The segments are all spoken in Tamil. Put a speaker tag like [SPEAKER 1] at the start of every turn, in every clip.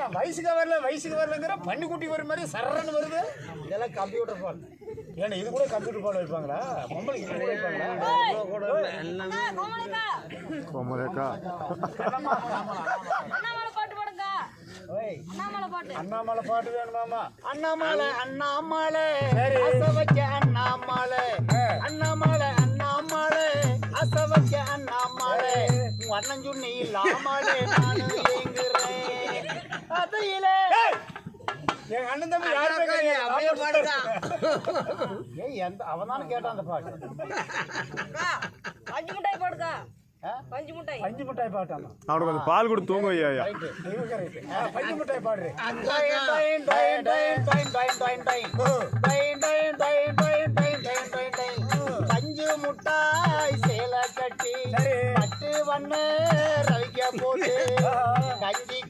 [SPEAKER 1] நான் வயசுக்கு வரல வயசுக்கு வரலங்கிற பன்னிக்குட்டி வரும் மாதிரி சரன்னு வருது.
[SPEAKER 2] இதெல்லாம் கம்ப்யூட்டர் பால்
[SPEAKER 1] ஏன்னா இது கூட கம்ப்யூட்டர் பால் வைப்பாங்களா? பொம்பளை இது கூட வைப்பாங்களா?
[SPEAKER 3] கோமரேக்கா
[SPEAKER 4] அண்ணாமலை பாட்டு பாடுங்க அண்ணாமலை பாட்டு
[SPEAKER 1] அண்ணாமலை பாட்டு வேணுமாமா
[SPEAKER 2] அண்ணாமலை. அண்ணாமலை. அச வச்ச அண்ணாமலை. அண்ணாமலை அண்ணாமலை. அச வச்ச அண்ணாமலை. உன் அண்ணன் சொன்னி இல்லாமலே நான்.
[SPEAKER 1] எங்க அண்ணன் தம்பி.
[SPEAKER 2] ஏய் எந்த அவன் தானே கேட்டான் அந்த பாட்டு
[SPEAKER 4] பஞ்சு மிட்டாய் பாடுங்க
[SPEAKER 2] ஆ?
[SPEAKER 4] பஞ்சு மிட்டாய்
[SPEAKER 1] பஞ்சு மிட்டாய்
[SPEAKER 3] அவனுக்கு கொஞ்சம் பால் கொடுத்து தூங்க ஐயா
[SPEAKER 1] பஞ்சு மிட்டாய் பாடுறேன்
[SPEAKER 2] டைன், டைன், டைன், டைன், டைன், டைன், டைன், டைன். டைன், டைன், டைன், டைன், டைன், டைன், டைன். பஞ்சு முட்டாய் சேலை கட்டி. பட்டு வண்ண ரவிக்க போட்டு கஞ்சி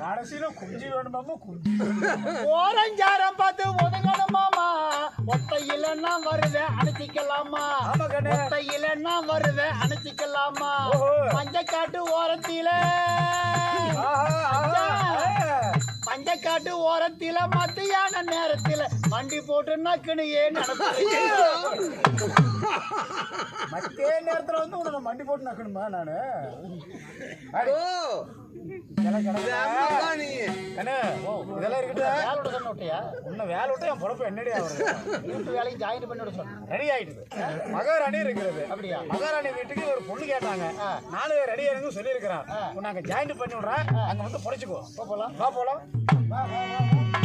[SPEAKER 1] கடைசியில குஞ்சு வேணுமாமா குஞ்சு
[SPEAKER 2] ஓரஞ்சாரம் பார்த்து ஒதுங்கணும் மாமா ஒத்தையில வருவேன் அனுப்பிக்கலாமா
[SPEAKER 1] ஆமா கண்ணு
[SPEAKER 2] வருவேன் அனுப்பிக்கலாமா மஞ்சக்காட்டு ஓரத்தில
[SPEAKER 1] அந்த
[SPEAKER 2] காட்டு ஓரத்தில மத்தியான நேரத்தில வண்டி போட்டு நக்குன்னு ஏன்
[SPEAKER 1] மத்திய நேரத்துல வந்து உனக்கு மண்டி போட்டு நக்கணுமா நானு? இதெல்லாம் இருக்கட்டும்.
[SPEAKER 2] வேலோட சொன்ன விட்டியா
[SPEAKER 1] உன்னை வேலை விட்டு என் பொழப்பு என்னடி
[SPEAKER 2] வீட்டு வேலைக்கு ஜாயின் பண்ணி விட சொன்னேன்
[SPEAKER 1] ரெடி ஆயிடுது. மகாராணி இருக்கிறது.
[SPEAKER 2] அப்படியா?
[SPEAKER 1] மகாராணி வீட்டுக்கு ஒரு பொண்ணு கேட்டாங்க. நாலு ரெடி ஆயிருங்க சொல்லியிருக்கிறான். அங்க ஜாயின் பண்ணி விடுறேன். அங்க வந்து பொழைச்சிக்கோ. போலாம். வா வா.